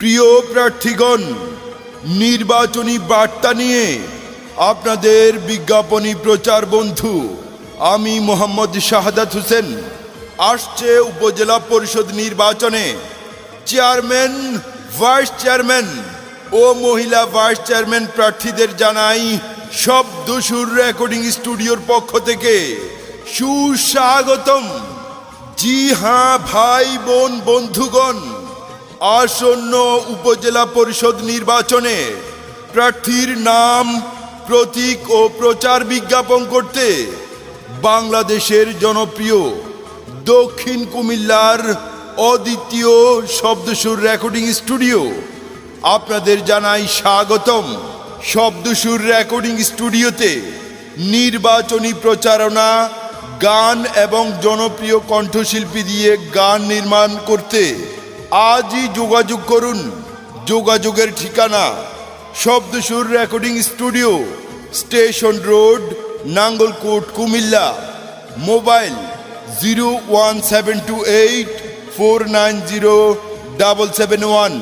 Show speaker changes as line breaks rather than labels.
প্রিয় প্রার্থীগণ, নির্বাচনী বার্তা নিয়ে আপনাদের বিজ্ঞাপনী প্রচার বন্ধু, আমি মোহাম্মদ শাহাদাত হোসেন। আসছে উপজেলা পরিষদ নির্বাচনে চেয়ারম্যান, ভাইস চেয়ারম্যান ও মহিলা ভাইস চেয়ারম্যান প্রার্থীদের জানাই শব্দ সুর রেকর্ডিং স্টুডিওর পক্ষ থেকে সুস্বাগতম। জি হ্যাঁ ভাই, বোন, বন্ধুগণ আসন্ন উপজেলা পরিষদ নির্বাচনে প্রার্থীর নাম, প্রতীক ও প্রচার বিজ্ঞাপন করতে বাংলাদেশের জনপ্রিয় দক্ষিণ কুমিল্লার অদ্বিতীয় শব্দসুর রেকর্ডিং স্টুডিও। আপনাদের জানাই স্বাগতম। শব্দসুর রেকর্ডিং স্টুডিওতে নির্বাচনী প্রচারণা, গান এবং জনপ্রিয় কণ্ঠশিল্পী দিয়ে গান নির্মাণ করতে আজই যোগাযোগ করুন। যোগাযোগের ঠিকানা Shabdasur recording studio, station road, Nangalkot, Comilla. Mobile zero one seven two eight four nine zero double seven one.